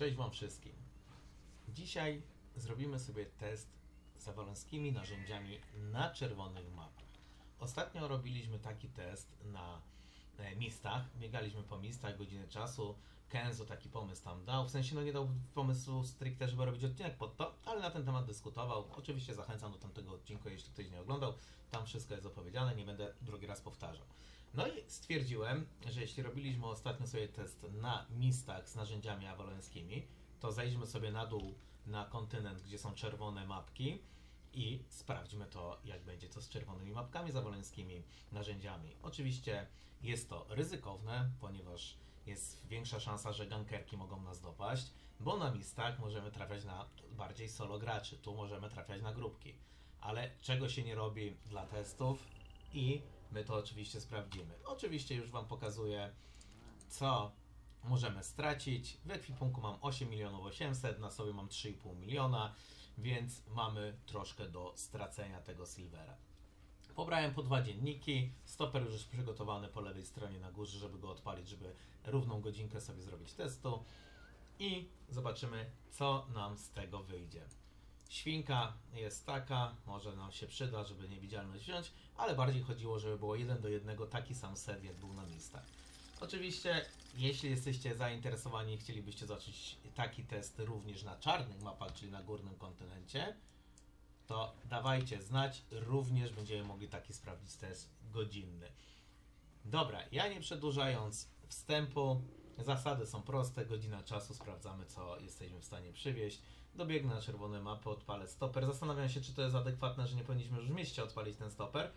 Cześć Wam wszystkim. Dzisiaj zrobimy sobie test z awalońskimi narzędziami na czerwonych mapach. Ostatnio robiliśmy taki test na mistach. Biegaliśmy po mistach godzinę czasu. Kenzo taki pomysł tam dał. W sensie, no nie dał pomysłu stricte, żeby robić odcinek pod to, ale na ten temat dyskutował. Oczywiście zachęcam do tamtego odcinku, jeśli ktoś nie oglądał. Tam wszystko jest opowiedziane, nie będę drugi raz powtarzał. No i stwierdziłem, że jeśli robiliśmy ostatnio sobie test na mistach z narzędziami awalońskimi, to zejdźmy sobie na dół na kontynent, gdzie są czerwone mapki i sprawdźmy to, jak będzie to z czerwonymi mapkami z awalońskimi narzędziami. Oczywiście jest to ryzykowne, ponieważ jest większa szansa, że gankerki mogą nas dopaść, bo na mistach możemy trafiać na bardziej solo graczy, tu możemy trafiać na grupki. Ale czego się nie robi dla testów i my to oczywiście sprawdzimy. Oczywiście już Wam pokazuję, co możemy stracić. W ekwipunku mam 8 milionów 800, na sobie mam 3,5 miliona, więc mamy troszkę do stracenia tego silvera. Pobrałem po dwa dzienniki, stoper już jest przygotowany po lewej stronie na górze, żeby go odpalić, żeby równą godzinkę sobie zrobić testu i zobaczymy, co nam z tego wyjdzie. Świnka jest taka, może nam się przyda, żeby niewidzialność wziąć, ale bardziej chodziło, żeby było jeden do jednego taki sam set, jak był na listach. Oczywiście, jeśli jesteście zainteresowani i chcielibyście zobaczyć taki test również na czarnych mapach, czyli na górnym kontynencie, to dawajcie znać, również będziemy mogli taki sprawdzić test godzinny. Dobra, ja nie przedłużając wstępu, zasady są proste, godzina czasu, sprawdzamy co jesteśmy w stanie przywieźć. Dobiegnę na czerwone mapy, odpalę stoper. Zastanawiam się, czy to jest adekwatne, że nie powinniśmy już w mieście odpalić ten stoper,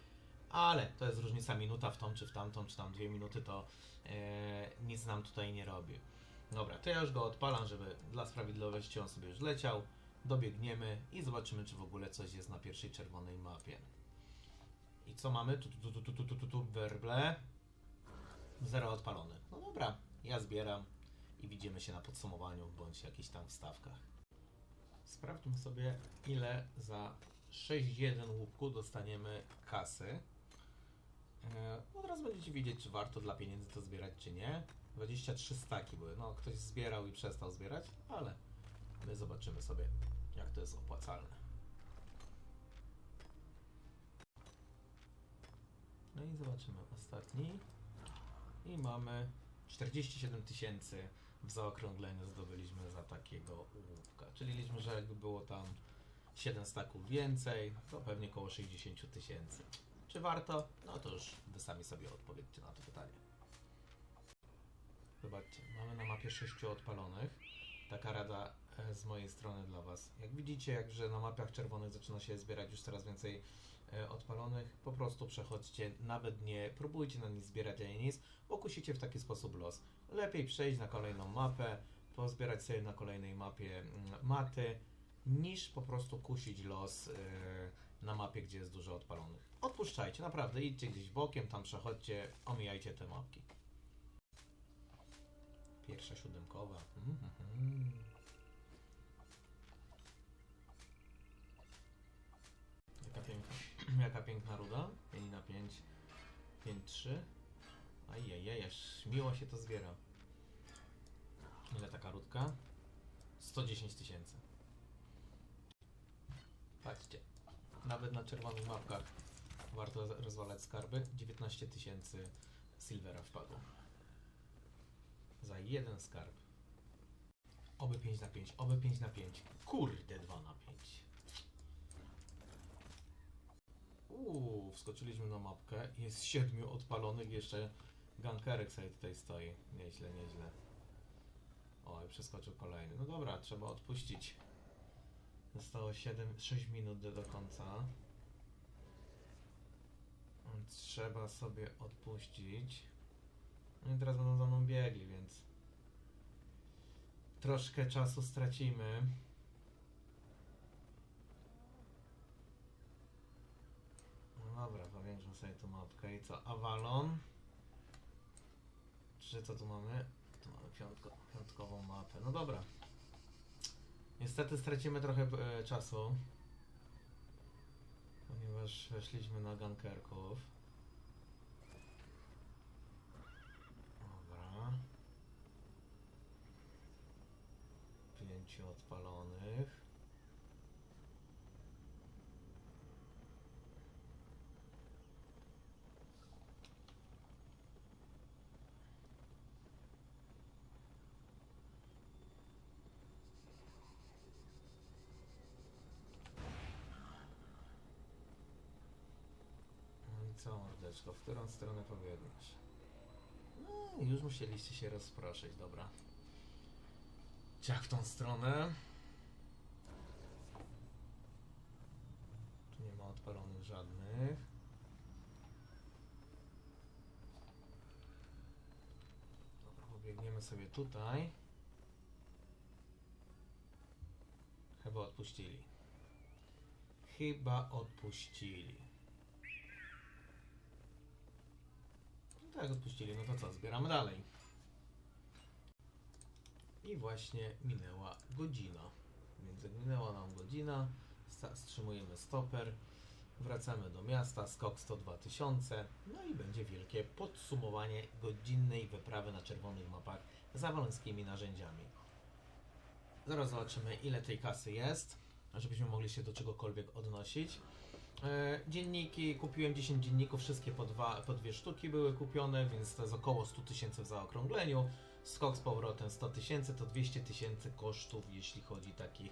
ale to jest różnica minuta w tą czy w tamtą, czy tam dwie minuty, to e, nic nam tutaj nie robi. Dobra, to ja już go odpalam, żeby dla sprawiedliwości on sobie już leciał. Dobiegniemy i zobaczymy, czy w ogóle coś jest na pierwszej czerwonej mapie. I co mamy? Tu, tu, tu, tu, tu, tu, tu, werble. Zero odpalony. No dobra, ja zbieram i widzimy się na podsumowaniu bądź jakichś tam wstawkach. Sprawdźmy sobie, ile za 6.1 łupku dostaniemy kasy. E, Od razu będziecie wiedzieć, czy warto dla pieniędzy to zbierać, czy nie. 23 staki były. No, ktoś zbierał i przestał zbierać, ale my zobaczymy sobie, jak to jest opłacalne. No i zobaczymy ostatni. I mamy 47 tysięcy w zaokrągleniu zdobyliśmy za takiego łupka. Czyli liczmy, że jakby było tam 7 staków więcej, to pewnie około 60 tysięcy. Czy warto? No to już wy sami sobie odpowiedzcie na to pytanie. Zobaczcie, mamy na mapie 6 odpalonych. Taka rada e, z mojej strony dla Was. Jak widzicie, jak że na mapach czerwonych zaczyna się zbierać już coraz więcej e, odpalonych, po prostu przechodźcie, nawet nie próbujcie na nic zbierać ani nic, bo kusicie w taki sposób los. Lepiej przejść na kolejną mapę, pozbierać sobie na kolejnej mapie mm, maty, niż po prostu kusić los e, na mapie, gdzie jest dużo odpalonych. Odpuszczajcie, naprawdę, idźcie gdzieś bokiem, tam przechodźcie, omijajcie te mapki. Pierwsza siódemkowa. Mhm. Jaka piękna, jaka piękna ruda. 5 na 5, 5, 3. Ajajaj, aż miło się to zbiera. Ile taka rudka? 110 tysięcy. Patrzcie, nawet na czerwonych mapkach warto rozwalać skarby. 19 tysięcy silvera wpadło. Za jeden skarb. Oby 5 na 5, oby 5 na 5. Kurde, 2 na 5. Uuu, wskoczyliśmy na mapkę. Jest siedmiu odpalonych, jeszcze gankerek sobie tutaj stoi. Nieźle, nieźle. Oj, przeskoczył kolejny. No dobra, trzeba odpuścić. Zostało 7, 6 minut do, końca. Trzeba sobie odpuścić. No i teraz będą za mną biegli, więc troszkę czasu stracimy. No dobra, powiększam sobie tu mapkę. I co? Avalon. Czy co tu mamy? Tu mamy piątko, piątkową mapę. No dobra. Niestety stracimy trochę e, czasu. Ponieważ weszliśmy na gankerków. Dobra. pięciu odpalonych. No i co, mordeczko, w którą stronę pobiegniesz? No, już musieliście się rozproszyć, dobra. Ciach w tą stronę. Tu nie ma odpalonych żadnych. Dobra, pobiegniemy sobie tutaj. Chyba odpuścili. Chyba odpuścili. Tak, odpuścili. No to co, zbieramy dalej. I właśnie minęła godzina. Więc minęła nam godzina, wstrzymujemy stoper, wracamy do miasta, skok 102 tysiące, no i będzie wielkie podsumowanie godzinnej wyprawy na czerwonych mapach z awalońskimi narzędziami. Zaraz zobaczymy, ile tej kasy jest, żebyśmy mogli się do czegokolwiek odnosić. E, Dzienniki, kupiłem 10 dzienników, wszystkie po, dwa, po dwie sztuki były kupione, więc to jest około 100 tysięcy w zaokrągleniu. Skok z powrotem 100 tysięcy to 200 tysięcy kosztów, jeśli chodzi takich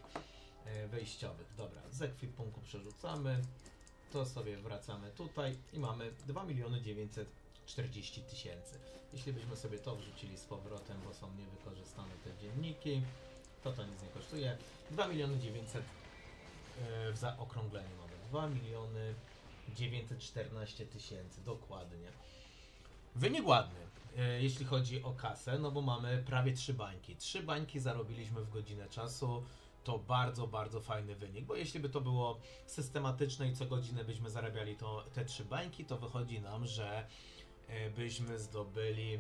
e, wejściowych. Dobra, z ekwipunku przerzucamy, to sobie wracamy tutaj i mamy 2 miliony 940 tysięcy. Jeśli byśmy sobie to wrzucili z powrotem, bo są niewykorzystane te dzienniki, to to nic nie kosztuje. 2 miliony 900 e, w zaokrągleniu mamy. 2 miliony 914 tysięcy, dokładnie. Wynik ładny, e, jeśli chodzi o kasę, no bo mamy prawie 3 bańki. 3 bańki zarobiliśmy w godzinę czasu. To bardzo, bardzo fajny wynik, bo jeśli by to było systematyczne i co godzinę byśmy zarabiali to, te 3 bańki, to wychodzi nam, że e, byśmy zdobyli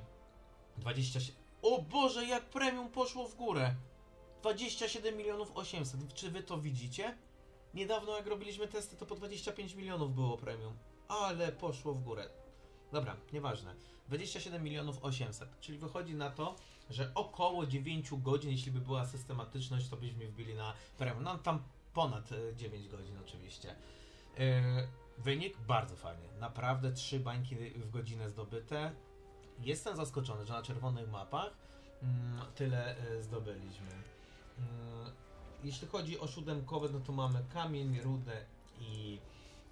27. O Boże, jak premium poszło w górę! 27 milionów 800. Czy wy to widzicie? Niedawno jak robiliśmy testy, to po 25 milionów było premium. Ale poszło w górę. Dobra, nieważne. 27 milionów 800, czyli wychodzi na to, że około 9 godzin, jeśli by była systematyczność, to byśmy wbili na premium. No tam ponad e, 9 godzin oczywiście. E, Wynik bardzo fajny. Naprawdę 3 bańki w godzinę zdobyte. Jestem zaskoczony, że na czerwonych mapach mm, tyle e, zdobyliśmy. Jeśli chodzi o siódemkowe, no to mamy kamień, rudę i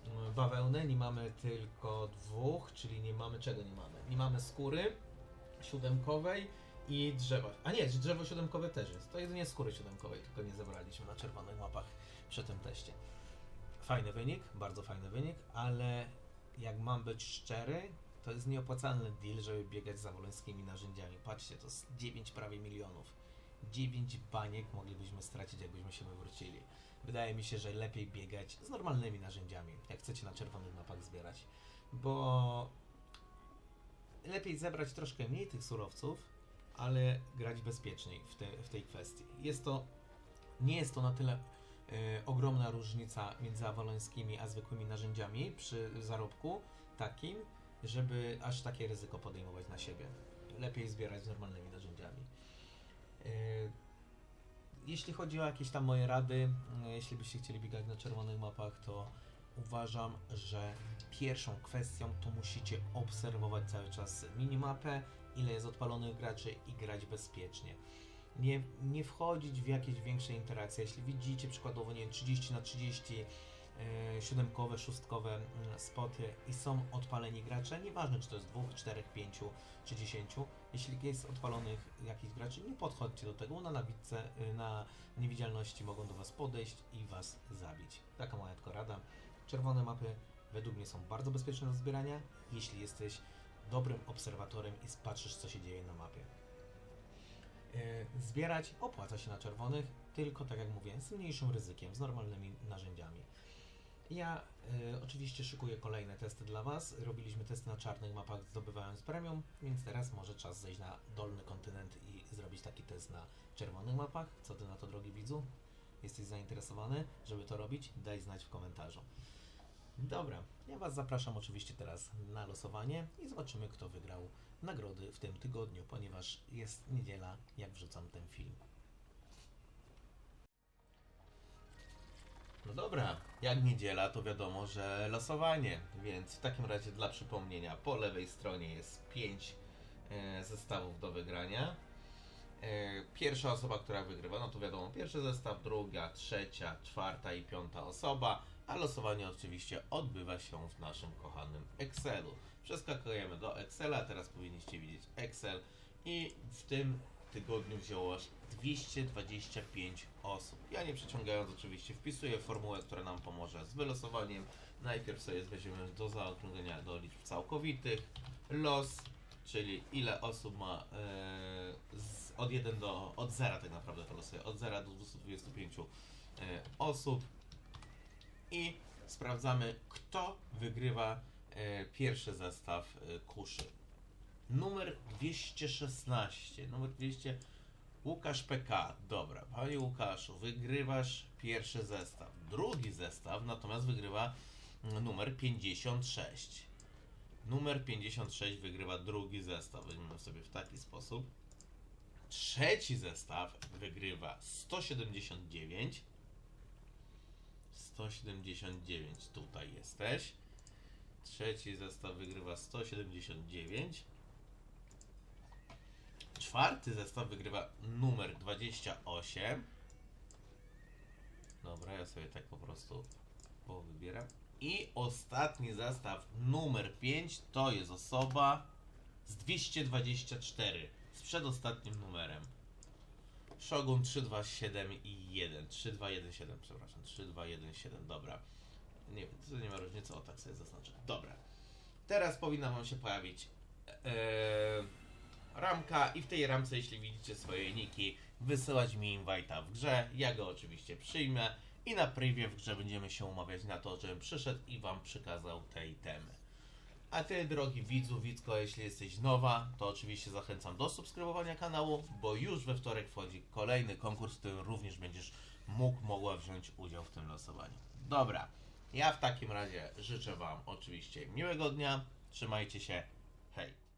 mm, bawełnę. Nie mamy tylko dwóch, czyli nie mamy czego nie mamy. Nie mamy skóry siódemkowej i drzewa. A nie, drzewo siódemkowe też jest. To jedynie skóry siódemkowej, tylko nie zebraliśmy na czerwonych mapach przy tym teście. Fajny wynik, bardzo fajny wynik, ale jak mam być szczery, to jest nieopłacalny deal, żeby biegać z zawolońskimi narzędziami. Patrzcie, to jest 9 prawie milionów. 9 baniek moglibyśmy stracić, jakbyśmy się wywrócili. Wydaje mi się, że lepiej biegać z normalnymi narzędziami, jak chcecie na czerwonych mapach zbierać, bo lepiej zebrać troszkę mniej tych surowców, ale grać bezpieczniej w, te, w tej kwestii. Jest to, nie jest to na tyle e, ogromna różnica między awalońskimi a zwykłymi narzędziami przy zarobku takim, żeby aż takie ryzyko podejmować na siebie. Lepiej zbierać z normalnymi narzędziami. E, Jeśli chodzi o jakieś tam moje rady, e, jeśli byście chcieli biegać na czerwonych mapach, to uważam, że pierwszą kwestią to musicie obserwować cały czas minimapę, ile jest odpalonych graczy i grać bezpiecznie. Nie, nie wchodzić w jakieś większe interakcje. Jeśli widzicie przykładowo nie wiem, 30 na 30 e, siódemkowe, szóstkowe mm, spoty i są odpaleni gracze, nieważne czy to jest dwóch, czterech, pięciu czy dziesięciu, jeśli jest odpalonych jakichś graczy, nie podchodźcie do tego, na nabitce, y, na niewidzialności mogą do Was podejść i Was zabić. Taka moja tylko rada. Czerwone mapy według mnie są bardzo bezpieczne do zbierania, jeśli jesteś dobrym obserwatorem i patrzysz co się dzieje na mapie. Y, Zbierać opłaca się na czerwonych, tylko tak jak mówię, z mniejszym ryzykiem, z normalnymi narzędziami. Ja y, oczywiście szykuję kolejne testy dla Was. Robiliśmy testy na czarnych mapach zdobywając premium, więc teraz może czas zejść na dolny kontynent i zrobić taki test na czerwonych mapach. Co Ty na to, drogi widzu? Jesteś zainteresowany, żeby to robić? Daj znać w komentarzu. Dobra, ja Was zapraszam oczywiście teraz na losowanie i zobaczymy, kto wygrał nagrody w tym tygodniu, ponieważ jest niedziela, jak wrzucam ten film. No dobra, jak niedziela, to wiadomo, że losowanie, więc w takim razie dla przypomnienia, po lewej stronie jest 5 e, zestawów do wygrania. E, pierwsza osoba, która wygrywa, no to wiadomo, pierwszy zestaw, druga, trzecia, czwarta i piąta osoba, a losowanie oczywiście odbywa się w naszym kochanym Excelu. Przeskakujemy do Excela, teraz powinniście widzieć Excel i w tym tygodniu wzięło 225 osób. Ja nie przeciągając oczywiście wpisuję formułę, która nam pomoże z wylosowaniem. Najpierw sobie weźmiemy do zaokrąglenia do liczb całkowitych. Los, czyli ile osób ma e, z, od 1 do od 0 tak naprawdę to losuję, od 0 do 225 e, osób i sprawdzamy kto wygrywa e, pierwszy zestaw kuszy. Numer 216. Numer 200. Łukasz PK. Dobra, panie Łukaszu, wygrywasz pierwszy zestaw. Drugi zestaw natomiast wygrywa mm, numer 56. Numer 56 wygrywa drugi zestaw. Weźmiemy sobie w taki sposób. Trzeci zestaw wygrywa 179. 179 tutaj jesteś. Trzeci zestaw wygrywa 179. Czwarty zestaw wygrywa numer 28. Dobra, ja sobie tak po prostu powybieram. I ostatni zestaw numer 5 to jest osoba z 224 z przedostatnim numerem. Shogun 327 i 1. 3217, przepraszam. 3217, dobra. Nie wiem, to nie ma różnicy, o tak sobie zaznaczę. Dobra. Teraz powinna Wam się pojawić e, ramka i w tej ramce, jeśli widzicie swoje niki, wysyłać mi invite'a w grze. Ja go oczywiście przyjmę i na privie w grze będziemy się umawiać na to, żebym przyszedł i Wam przekazał tej temy. A Ty, drogi widzu, widzko, jeśli jesteś nowa, to oczywiście zachęcam do subskrybowania kanału, bo już we wtorek wchodzi kolejny konkurs, w którym również będziesz mógł, mogła wziąć udział w tym losowaniu. Dobra, ja w takim razie życzę Wam oczywiście miłego dnia, trzymajcie się, hej!